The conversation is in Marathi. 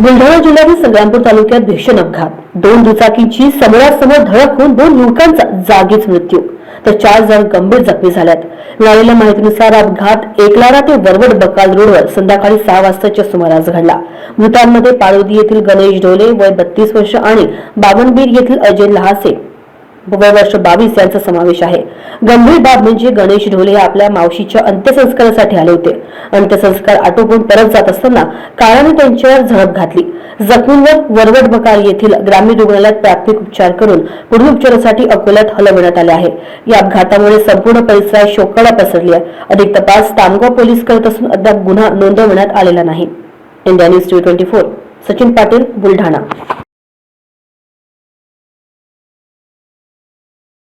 बुलढाणा जिल्ह्यातील संग्रामपूर तालुक्यात भीषण अपघात. दोन दुचाकींची समोरासमोर धडक होऊन दोन युवकांचा जागीच मृत्यू. तर चार जण गंभीर जखमी झाल्यात. मिळालेल्या माहितीनुसार अपघात एकलारा ते वरवड बकाल रोडवर संध्याकाळी सहा वाजताच्या सुमारास घडला. मृतांमध्ये पाळोदी येथील गणेश ढोले वय बत्तीस वर्ष आणि बावनबीर येथील अजय लहासे वर्ष बावीस यांचा समावेश आहे. गंभीर बाब म्हणजे गणेश ढोले हे आपल्या मावशीच्या अंत्यसंस्कारासाठी आले होते. अंत्यसंस्कार आटोपून परत जात असताना काळाने त्यांच्यावर झडप घातली. जखमींवर वरवड बकार येथील ग्रामीण रुग्णालयात प्राथमिक उपचार करून पुढील उपचारासाठी अकोल्यात हलवण्यात आले आहे. या अपघातामुळे संपूर्ण परिसरात शोकडा पसरली आहे. अधिक तपास तामगाव पोलीस करत असून अद्याप गुन्हा नोंदवण्यात आलेला नाही. India News twenty four Sachin Patil Buldhana.